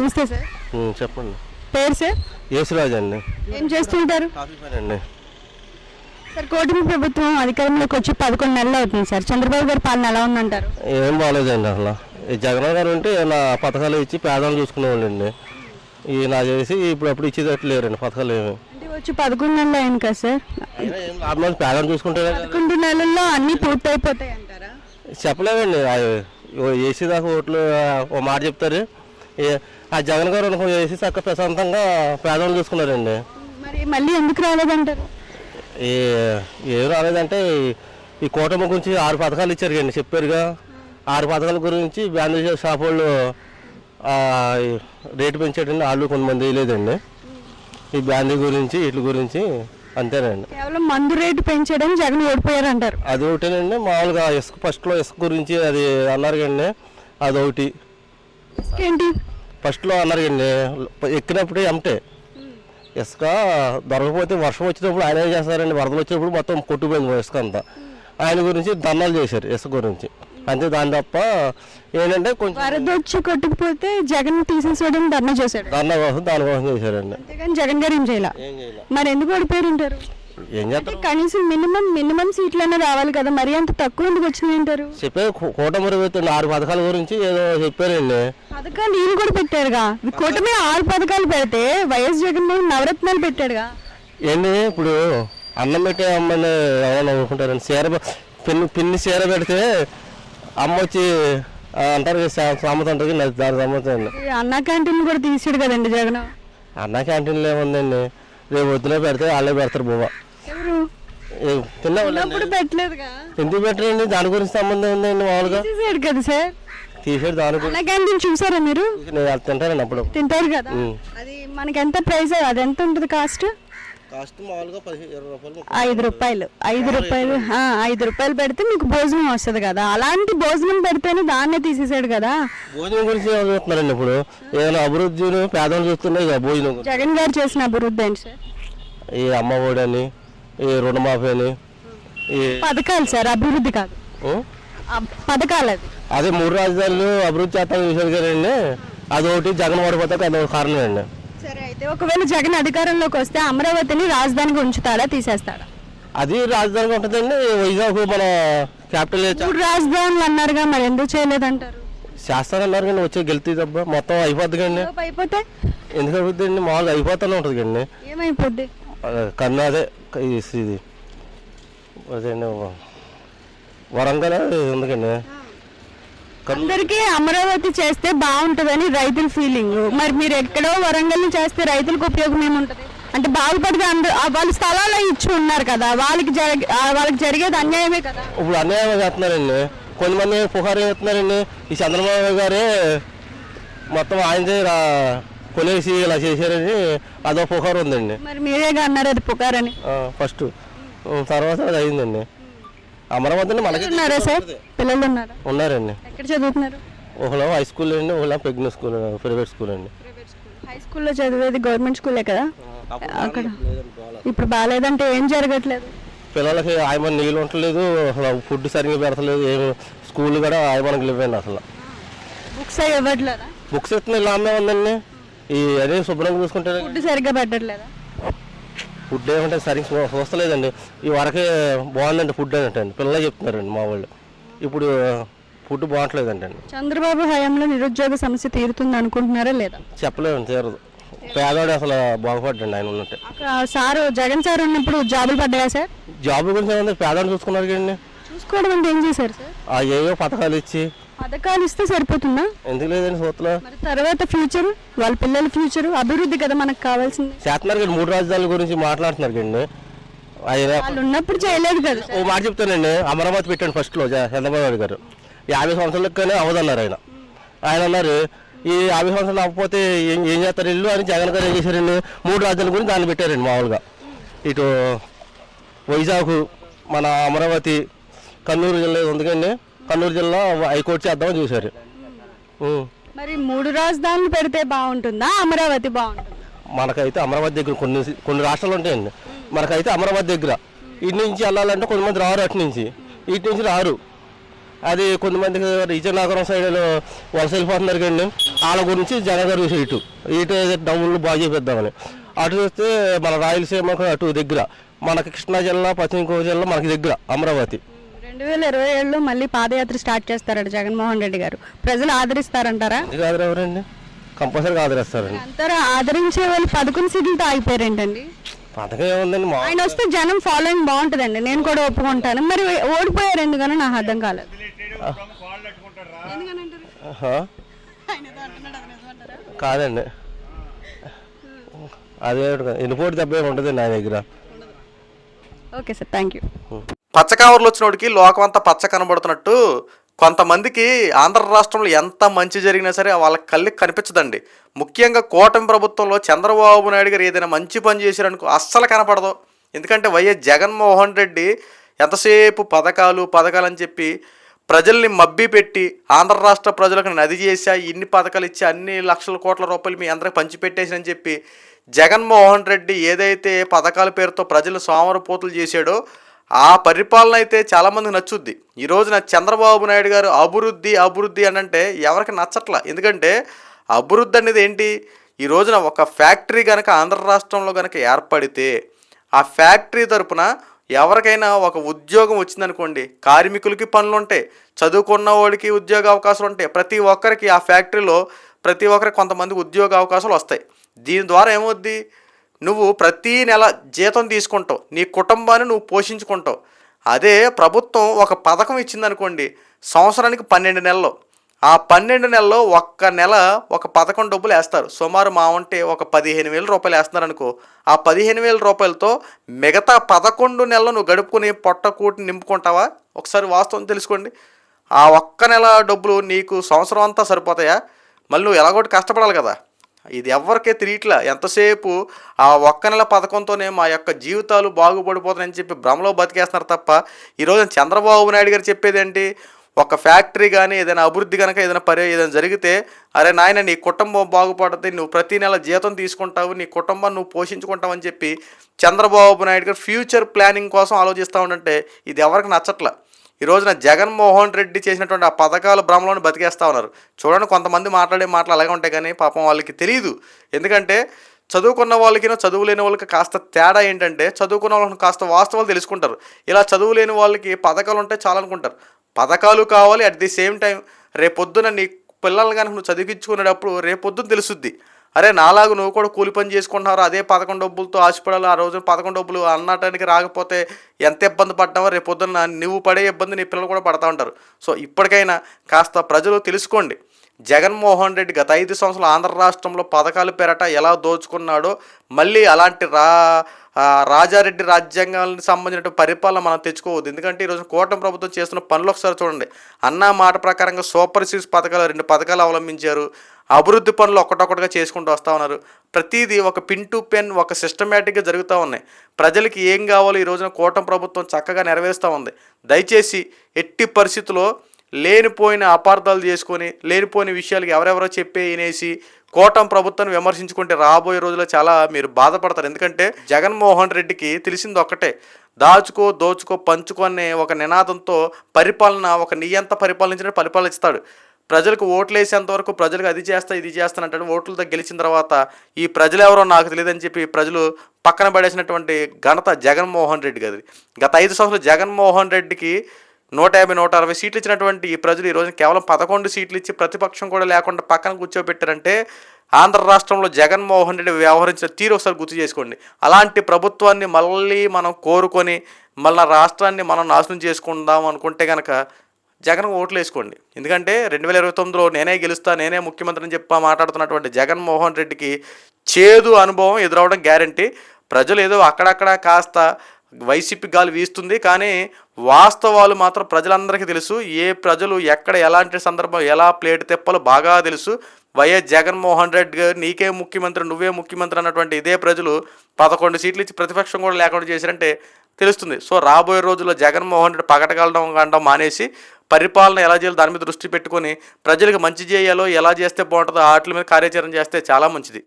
నమస్తే సార్. చెప్పండి. పేరు సార్? యేసురాజు అండి. ఏం చేస్తుంటారు? అండి. సార్ కూటమి ప్రభుత్వం అధికారంలోకి వచ్చి పదకొండు నెలలు అవుతుంది సార్. చంద్రబాబు గారి పాలన ఎలా ఉందంటారు? ఏం బాగాలేదండి అసలు. ఈ జగన్ గారు ఉంటే ఇలా పథకాలు ఇచ్చి పేదలు చూసుకునేవాళ్ళండి ఈయన చేసి ఇప్పుడు అప్పుడు ఇచ్చేటట్టు లేరండి పథకాలు ఏమి. అంటే వచ్చి పదకొండు నెలలు అయింది కదా సార్. లేదు, పేదలు చూసుకుంటే పదకొండు నెలల్లో అన్ని పూర్తయిపోతాయి అంటారా చెప్పలేమండి ఏసీ దాకా ఓట్లు ఓ మాట చెప్తారు. ఆ జగన్ గారు అనుకో ఏసీ చక్క ప్రశాంతంగా పేదలు చూసుకున్నారండి. మరి మళ్ళీ ఎందుకు రాలేదంటారు? ఈ ఏం రాలేదంటే ఈ- కూటమి గురించి ఆరు పథకాలు ఇచ్చారు కండి చెప్పారుగా. ఆరు పథకాల గురించి బ్యాండేజ్ షాప్ వాళ్ళు రేటు పెంచేటండి వాళ్ళు కొంతమంది వేయలేదండి. ఈ బ్యాండీ గురించి వీటి గురించి అంతేనండి. కేవలం మందు రేటు పెంచడం జగన్ ఓడిపోయారు అంటారు అది ఒకటేనండి మామూలుగా ఇసుక ఫస్ట్లో ఇసుక గురించి అది అన్నారు కండి అదొకటి. ఏంటి? ఫస్ట్లో అన్నారు కండి ఎక్కినప్పుడే అమ్మితే ఇసుక దొరకపోతే వర్షం వచ్చినప్పుడు ఆయన ఏం చేస్తారండి వరదలు వచ్చినప్పుడు మొత్తం కొట్టుపోయింది ఇసుక అంతా. ఆయన గురించి దండాలు చేశారు ఇసుక గురించి. అంతే దాని తప్ప ఏంటంటే కొంచెం వరద వచ్చి కొట్టుకుపోతే జగన్ తీసేసేయడం ధర్నా చేశాడు. దండ కోసం దానికోసం చేశారండి. జగన్ గారు ఏం చేయాల? మరి ఎందుకు ఓడిపోయారు అంటారు? ఏం చేస్తారు కనీసం మినిమం మినిమం సీట్లైనా రావాలి కదా. మరి అంత తక్కువ ఎందుకు వచ్చినాయి అంటారు? చెప్పే కూటమి ప్రభుత్వం ఆరు పథకాల గురించి ఏదో చెప్పారండి పథకాలు ఈయన కూడా పెట్టారుగా కూటమి ఆరు పథకాలు పెడితే వైఎస్ జగన్మోహన్ నవరత్నాలు పెట్టాడుగా. ఏంటి ఇప్పుడు అన్నం పెట్టే అమ్మని ఎవరైనా అనుకుంటారండి చీర పిన్ని పిన్ని చీర పెడితే అమ్మ వచ్చి అంటారు సామెత కదా, దాని సామెత అన్నా క్యాంటీన్ కూడా తీసాడు కదండి జగన్. అన్న క్యాంటీన్లో ఏముందండి? రేపు వద్దునే పెడితే వాళ్ళే పెడతారు బువ్వ. ఉన్నప్పుడు పెట్టలేదుగా. ఎందుకు పెట్టరండి దాని గురించి సంబంధం ఉందండి మామూలుగా? తీసేసాడు కదా సార్. తీసేది దాని గురించి. చూసారా మీరు? నేను తింటానండి అప్పుడు. తింటారు కదా. అది మనకి ఎంత ప్రైస్ అది ఎంత ఉంటుంది కాస్ట్? ఐదు రూపాయలు. ఐదు రూపాయలు. ఐదు రూపాయలు పెడితే మీకు భోజనం వస్తుంది కదా. అలాంటి భోజనం పెడితేనే దాన్నే తీసేసాడు కదా. భోజనం గురించి చూస్తున్నారండి ఇప్పుడు? ఏదైనా అభివృద్ధిని పేదలు చూస్తున్నాయి భోజనం జగన్ గారు చేసిన అభివృద్ధి ఏంటి సార్? ఈ అమ్మ ఒడి అని ఈ రుణమాఫీ అని? ఈ పథకాలు సార్ అభివృద్ధి కాదు. పథకాలు అది అదే మూడు రాజధానులు అభివృద్ధి చేస్తాను చూశారు కదండి. అదొకటి జగన్ ఓడిపోతే అదొక కారణం అండి. సరే అయితే ఒకవేళ జగన్ అధికారంలోకి వస్తే అమరావతిని రాజధానిగా ఉంచుతాడా తీసేస్తాడా? అది రాజధానిగా ఉంటుందండి. వైజాగ్ మన క్యాపిటల్ మూడు రాజధానులు అన్నారుగా మరి ఎందుకు చేయలేదంటారు? చేస్తారన్నారు కానీ వచ్చే గెలితే తప్ప. మొత్తం అయిపోద్ది కండి లోపు అయిపోతే? ఎందుకు అవుతుంది అండి? మామూలుగా అయిపోతూనే ఉంటుంది కండి ఏమైపోద్ది? కన్నా అదే. ఇది అదేండి వరంగల్ ఎందుకండి అందరికీ అమరావతి చేస్తే బాగుంటుందని రైతుల ఫీలింగ్ మరి మీరు ఎక్కడో వరంగల్ చేస్తే రైతులకు ఉపయోగం ఏముంటది? అంటే బాగుపడితే అందరూ వాళ్ళు స్థలాలు ఇచ్చి ఉన్నారు కదా వాళ్ళకి జరిగే వాళ్ళకి జరిగేది అన్యాయమే కదా? ఇప్పుడు అన్యాయం చేస్తున్నారండి. కొంతమంది పుకారు చేస్తున్నారండి. ఈ చంద్రబాబు గారే మొత్తం ఆయనదే రా- కొనేసి ఇలా చేశారని అదో పుకారు ఉందండి. మరి మీరేగా అన్నారు అది పుకారని. ఫస్ట్. తర్వాత అది అయిందండి. అమరావతిని మనకి ఉన్నారా సార్? పిల్లలు ఉన్నారా? ఉన్నారండి. ఎక్కడ చదువుతున్నారు? ఒకలో హై స్కూల్ అండి ఒకలో ప్రెగ్నెంట్ స్కూల్ ప్రైవేట్ స్కూల్ అండి. హై స్కూల్లో చదివేది గవర్నమెంట్ స్కూలే కదా? అక్కడ. ఇప్పుడు బాగాలేదంటే ఏం జరగట్లేదు? పిల్లలకి ఆయమని నీళ్ళు ఉండలేదు అసలు ఫుడ్ సరిగ్గా పెడతలేదు ఏం స్కూల్ కూడా ఆయమనకి లేవండి అసలు. బుక్స్ అవి ఇవ్వట్లేదా? బుక్స్ ఎత్తున ఇలా అమ్మే ఉందండి. ఈ అదే శుభ్రంగా చూసుకుంటే ఫుడ్ సరిగ్గా పెట్టట్లేదా? ఫుడ్ ఏమంటే సరిగ్గా చూస్తలేదండి ఈ వరకే బాగుందండి ఫుడ్ అన్నట్టండి పిల్లలే చెప్తున్నారండి మా వాళ్ళు. ఇప్పుడు ఫుడ్ బాగుంటలేదండి చంద్రబాబు హయాంలో నిరుద్యోగ సమస్య తీరుతుంది అనుకుంటున్నారా లేదా? చెప్పలేము తీరదు. పేదవాడు అసలు బాగుపడ్డండి ఆయన ఉన్నట్టే. సారు జగన్ సార్ ఉన్నప్పుడు జాబులు పడ్డాయా సార్? జాబ్ గురించి ఏమంటే పేదవాడు చూసుకున్నారు కదండి. చూసుకోవడం అంటే ఏం చేశారు సార్? ఆ ఏవో పథకాలు ఇచ్చి పథకాలు ఇస్తే సరిపోతుందా? ఎందుకు లేదండి సూత్రలో మరి తర్వాత ఫ్యూచర్ వాళ్ళ పిల్లల ఫ్యూచర్ అభివృద్ధి కదా మనకు కావాల్సింది. చేస్తున్నారు కదా మూడు రాజధానుల గురించి మాట్లాడుతున్నారు ఆయన వాళ్ళు ఉన్నప్పుడు చేయలేదు కదా. ఓ మాట చెప్తానండి. అమరావతి పెట్టండి ఫస్ట్లో జ- చంద్రబాబు నాయుడు గారు. యాభై సంవత్సరాలకు కానీ అవదన్నారు ఆయన. ఆయన అన్నారు ఈ యాభై సంవత్సరాలు అవ్వకపోతే ఏం ఏం చేస్తారు ఇల్లు అని జగన్ గారు ఏం చేశారండి? మూడు రాజధానుల గురించి దాన్ని పెట్టారండి మామూలుగా. ఇటు వైజాగ్ మన అమరావతి కన్నూరు జిల్లా ఉంది కదండి. కన్నూరు జిల్లా హైకోర్టు చేద్దామని చూశారు. మరి మూడు రాజధానులు పెడితే బాగుంటుందా? అమరావతి బాగుంటుందా? మనకైతే అమరావతి దగ్గర కొన్ని కొన్ని రాష్ట్రాలు ఉంటాయండి. మనకైతే అమరావతి దగ్గర. ఇటు నుంచి వెళ్ళాలంటే కొంతమంది రారు అటు నుంచి. ఇటు నుంచి రారు. అది కొంతమందికి విజయనగరం సైడ్ వలస వెళ్ళిపోతున్నారు కండి వాళ్ళ గురించి జగన్ గారు చూసి ఇటు. ఇటు డబ్బులు బాగా చేపిద్దామని. అటు చూస్తే మన రాయలసీమకు అటు దగ్గర. మనకి కృష్ణా జిల్లా పశ్చిమ గోదావరి జిల్లా మనకి దగ్గర అమరావతి. రెండు వేల ఇరవై ఏడులో మళ్ళీ పాదయాత్ర స్టార్ట్ చేస్తారట జగన్మోహన్ రెడ్డి గారు. ప్రజలు ఆదరిస్తారంటారా? ఎవరండి కంపల్సరీగా ఆదరిస్తారండి. అంతరా ఆదరించే వాళ్ళు పదకొండు సీట్లతో ఆగిపోయారేంటండి పథకం ఏముందండి మా ఆయన వస్తే జనం ఫాలోయింగ్ బాగుంటుందండి. నేను కూడా ఒప్పుకుంటాను. మరి ఓడిపోయారు ఎందుకని? నాకు అర్థం కాలేదు. ఆహా. కాదండి. అదే ఎన్నిపోటు ఉండదండి నా దగ్గర. ఓకే సార్ థ్యాంక్ యూ పచ్చ కవర్లు వచ్చినోడికి లోకం అంతా పచ్చ కనబడుతున్నట్టు కొంతమందికి ఆంధ్ర రాష్ట్రంలో ఎంత మంచి జరిగినా సరే వాళ్ళ కళ్ళకి కనిపించదండి. ముఖ్యంగా కూటమి ప్రభుత్వంలో చంద్రబాబు నాయుడు గారు ఏదైనా మంచి పని చేశారనుకో అస్సలు కనపడదు. ఎందుకంటే వైఎస్ జగన్మోహన్ రెడ్డి ఎంతసేపు పథకాలు పథకాలు అని చెప్పి ప్రజల్ని మబ్బి పెట్టి ఆంధ్ర రాష్ట్ర ప్రజలకు నది చేశా ఇన్ని పథకాలు ఇచ్చి అన్ని లక్షల కోట్ల రూపాయలు మీ అందరికి పంచిపెట్టేసినని చెప్పి జగన్మోహన్ రెడ్డి ఏదైతే పథకాల పేరుతో ప్రజలు సోమరపోతులు చేశాడో ఆ పరిపాలన అయితే చాలామందికి నచ్చుద్ది. ఈ రోజున చంద్రబాబు నాయుడు గారు అభివృద్ధి అభివృద్ధి అని అంటే ఎవరికి నచ్చట్లా. ఎందుకంటే అభివృద్ధి అనేది ఏంటి? ఈ రోజున ఒక ఫ్యాక్టరీ కనుక ఆంధ్ర రాష్ట్రంలో కనుక ఏర్పడితే ఆ ఫ్యాక్టరీ తరపున ఎవరికైనా ఒక ఉద్యోగం వచ్చిందనుకోండి కార్మికులకి పనులు ఉంటాయి చదువుకున్న వాడికి ఉద్యోగ అవకాశాలు ఉంటాయి. ప్రతి ఒక్కరికి ఆ ఫ్యాక్టరీలో ప్రతి ఒక్కరికి కొంతమంది ఉద్యోగ అవకాశాలు వస్తాయి. దీని ద్వారా ఏమవుద్ది? నువ్వు ప్రతీ నెల జీతం తీసుకుంటావు నీ కుటుంబాన్ని నువ్వు పోషించుకుంటావు. అదే ప్రభుత్వం ఒక పథకం ఇచ్చిందనుకోండి సంవత్సరానికి పన్నెండు నెలలు. ఆ పన్నెండు నెలల్లో ఒక్క నెల ఒక పథకం డబ్బులు వేస్తారు. సుమారు మా ఉంటే ఒక పదిహేను వేల రూపాయలు వేస్తున్నారు అనుకో ఆ పదిహేను వేల రూపాయలతో మిగతా పదకొండు నెలలు నువ్వు గడుపుకుని పొట్టకూటి నింపుకుంటావా? ఒకసారి వాస్తవం తెలుసుకోండి. ఆ ఒక్క నెల డబ్బులు నీకు సంవత్సరం అంతా సరిపోతాయా? మళ్ళీ నువ్వు ఎలాగోటి కష్టపడాలి కదా. ఇది ఎవరికే తిరిగిట్లా ఎంతసేపు ఆ ఒక్క నెల పథకంతోనే మా యొక్క జీవితాలు బాగుపడిపోతాయని చెప్పి భ్రమలో బతికేస్తున్నారు తప్ప ఈరోజు చంద్రబాబు నాయుడు గారు చెప్పేది ఏంటి ఒక ఫ్యాక్టరీ కానీ ఏదైనా అభివృద్ధి కనుక ఏదైనా పరి ఏదైనా జరిగితే అరే నాయన నీ కుటుంబం బాగుపడుతుంది నువ్వు ప్రతి నెల జీతం తీసుకుంటావు నీ కుటుంబాన్ని నువ్వు పోషించుకుంటావు అని చెప్పి చంద్రబాబు నాయుడు గారు ఫ్యూచర్ ప్లానింగ్ కోసం ఆలోచిస్తూ ఉండంటే ఇది ఎవరికి నచ్చట్లా. ఈ రోజున జగన్మోహన్ రెడ్డి చేసినటువంటి ఆ పథకాలు భ్రమలోని బతికేస్తా ఉన్నారు. చూడండి కొంతమంది మాట్లాడే మాటలు అలాగే ఉంటాయి కానీ పాపం వాళ్ళకి తెలియదు ఎందుకంటే చదువుకున్న వాళ్ళకి చదువు లేని వాళ్ళకి కాస్త తేడా ఏంటంటే చదువుకున్న వాళ్ళకి కాస్త వాస్తవాలు తెలుసుకుంటారు. ఇలా చదువు లేని వాళ్ళకి పథకాలు ఉంటే చాలా అనుకుంటారు పథకాలు కావాలి అట్ ది సేమ్ టైం రేపొద్దున నీ పిల్లలు కానీ నువ్వు చదివించుకునేటప్పుడు రేపొద్దున తెలుసుద్ది. అరే నాలాగు నువ్వు కూడా కూలి పని చేసుకుంటున్నారు అదే పదకొండు డబ్బులతో ఆశపడాలి ఆ రోజున పదకొండు డబ్బులు అన్నటానికి రాకపోతే ఎంత ఇబ్బంది పడ్డావో రేపు పొద్దున్న నువ్వు పడే ఇబ్బంది నీ పిల్లలు కూడా పడతా ఉంటారు. సో ఇప్పటికైనా కాస్త ప్రజలు తెలుసుకోండి. జగన్మోహన్ రెడ్డి గత ఐదు సంవత్సరాలు ఆంధ్ర రాష్ట్రంలో పథకాలు పేరట ఎలా దోచుకున్నాడో మళ్ళీ అలాంటి రా రాజారెడ్డి రాజ్యాంగానికి సంబంధించిన పరిపాలన మనం తెచ్చుకోవద్దు. ఎందుకంటే ఈరోజు కూటమి ప్రభుత్వం చేస్తున్న పనులు ఒకసారి చూడండి. అన్న మాట ప్రకారంగా సూపర్ సిక్స్ పథకాలు రెండు పథకాలు అవలంబించారు. అభివృద్ధి పనులు ఒకటొకటిగా చేసుకుంటూ వస్తూ ఉన్నారు. ప్రతిదీ ఒక పిన్ టు పెన్ ఒక సిస్టమేటిక్గా జరుగుతూ ఉన్నాయి. ప్రజలకి ఏం కావాలో ఈ రోజున కూటమి ప్రభుత్వం చక్కగా నెరవేరుస్తూ ఉంది. దయచేసి ఎట్టి పరిస్థితుల్లో లేనిపోయిన అపార్థాలు చేసుకొని లేనిపోయిన విషయాలకి ఎవరెవరో చెప్పే వినేసి కోటం ప్రభుత్వాన్ని విమర్శించుకుంటే రాబోయే రోజుల్లో చాలా మీరు బాధపడతారు. ఎందుకంటే జగన్మోహన్ రెడ్డికి తెలిసింది ఒక్కటే దాచుకో దోచుకో పంచుకో అనే ఒక నినాదంతో పరిపాలన ఒక నియంత పరిపాలించిన పరిపాలిస్తాడు. ప్రజలకు ఓట్లు వేసేంత వరకు ప్రజలకు అది చేస్తా ఇది చేస్తానంటాడు ఓట్లతో గెలిచిన తర్వాత ఈ ప్రజలు ఎవరో నాకు తెలియదని చెప్పి ప్రజలు పక్కన పడేసినటువంటి ఘనత జగన్మోహన్ రెడ్డి గది గత ఐదు సంవత్సరాలు జగన్మోహన్ రెడ్డికి నూట యాభై నూట అరవై సీట్లు ఇచ్చినటువంటి ఈ ప్రజలు ఈ రోజు కేవలం పదకొండు సీట్లు ఇచ్చి ప్రతిపక్షం కూడా లేకుండా పక్కన కూర్చోబెట్టారంటే ఆంధ్ర రాష్ట్రంలో జగన్మోహన్ రెడ్డి వ్యవహరించిన తీరు ఒకసారి గుర్తు చేసుకోండి. అలాంటి ప్రభుత్వాన్ని మళ్ళీ మనం కోరుకొని మళ్ళీ రాష్ట్రాన్ని మనం నాశనం చేసుకుందాం అనుకుంటే కనుక జగన్ ఓట్లు వేసుకోండి. ఎందుకంటే రెండు వేల ఇరవై తొమ్మిదిలో నేనే గెలుస్తా నేనే ముఖ్యమంత్రి అని చెప్పి మాట్లాడుతున్నటువంటి జగన్మోహన్ రెడ్డికి చేదు అనుభవం ఎదురవడం గ్యారంటీ. ప్రజలు ఏదో అక్కడక్కడ కాస్త వైసీపీ గాలి వీస్తుంది కానీ వాస్తవాలు మాత్రం ప్రజలందరికీ తెలుసు. ఏ ప్రజలు ఎక్కడ ఎలాంటి సందర్భం ఎలా ప్లేట్ తెప్పాలో బాగా తెలుసు. వైఎస్ జగన్మోహన్ రెడ్డి గారు నీకే ముఖ్యమంత్రి నువ్వే ముఖ్యమంత్రి అన్నటువంటి ఇదే ప్రజలు పదకొండు సీట్లు ఇచ్చి ప్రతిపక్షం కూడా లేకుండా చేశారంటే తెలుస్తుంది. సో రాబోయే రోజుల్లో జగన్మోహన్ రెడ్డి పగటగలడం అనడం మానేసి పరిపాలన ఎలా చేయాలో దాని మీద దృష్టి పెట్టుకొని ప్రజలకు మంచి చేయాలో ఎలా చేస్తే బాగుంటుందో వాటి మీద కార్యాచరణ చేస్తే చాలా మంచిది.